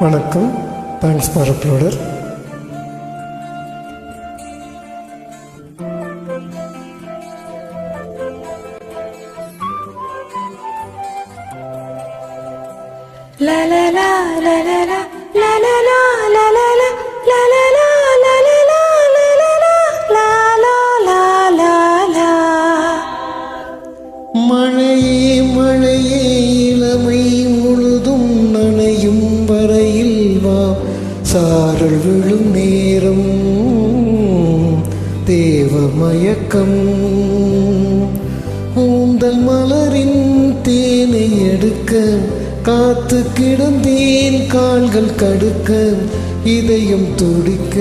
வணக்கம் thanks for uploader La la la la la la la la la la மயக்கம் கூந்தல் மலரின் தேனை எடுக்க காத்து கிடந்தேன் கால்கள் கடுக்க இதயம் துடிக்க.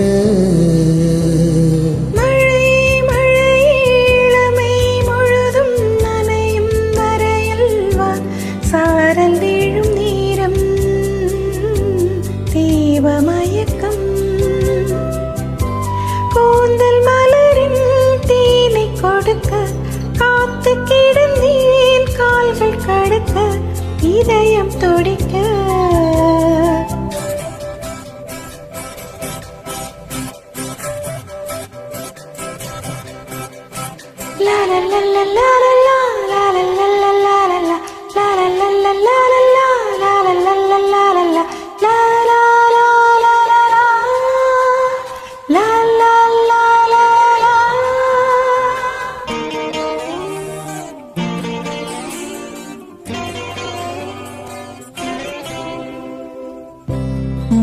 காத்து கிடந்தேன் கால்கள் கடுக்க இதயம் துடிக்க. La la la la la la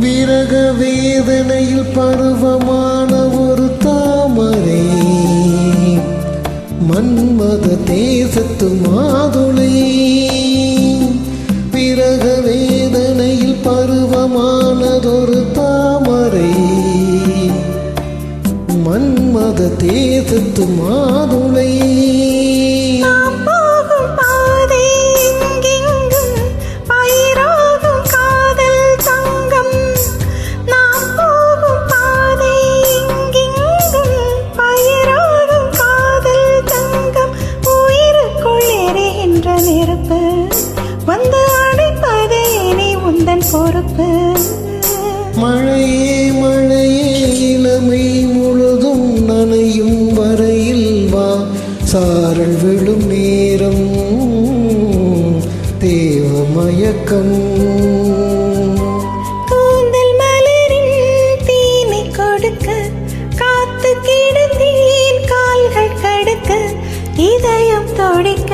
விரக வேதனையில் பருவமான ஒரு தாமரை. மன்மத தேசத்து மாதுளை. விரக வேதனையில் பருவமானதொரு தாமரை. மன்மத தேசத்து மாதுளை. பொறுப்பு. மழையே மழையே இளமை முழுதும் நனையும் வரையில் வா. சாரல் விழும் நேரம் தேவ மயக்கம். காத்து கிடந்தேன் கால்கள் கடுக்க இதயம் தொடிக்க.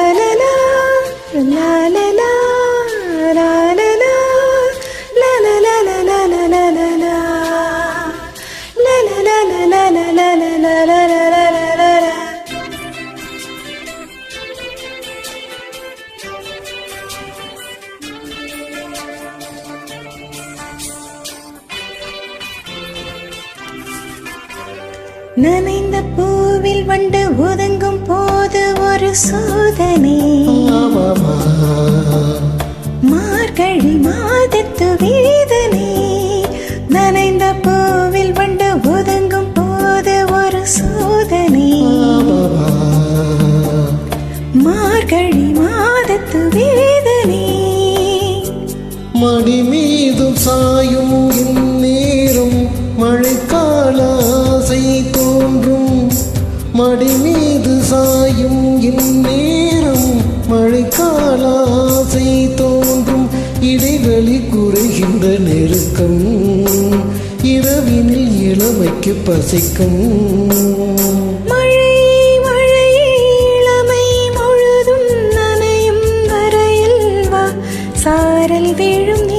நனைந்த பூவில் வண்டு ஒதுங்கும் போது ஒரு சோதனை. மார்கழி மாதத்து வேதனை. நனைந்த பூவில் வண்டு ஒதுங்கும் போது ஒரு சோதனை. மார்கழி மாதத்து வேதனை. மடி மீதும் சாயும் மடி மீது சாயும் இந்நேரம் மழைக்காலாசை தோன்றும். இடைவெளி குறைகின்ற நெருக்கம். இரவினில் இளமைக்கு பசிக்கும். சாரல் விழும்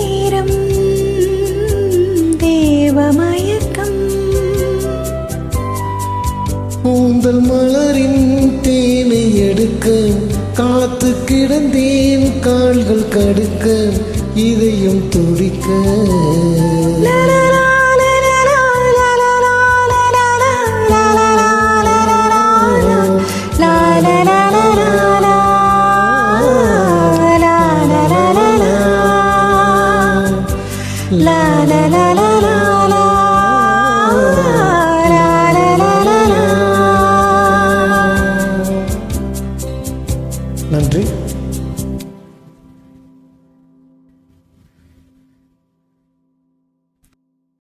கிடந்தேன் கால்கள் கடுக்க இதயம் துடிக்க. La la la la la நன்றி.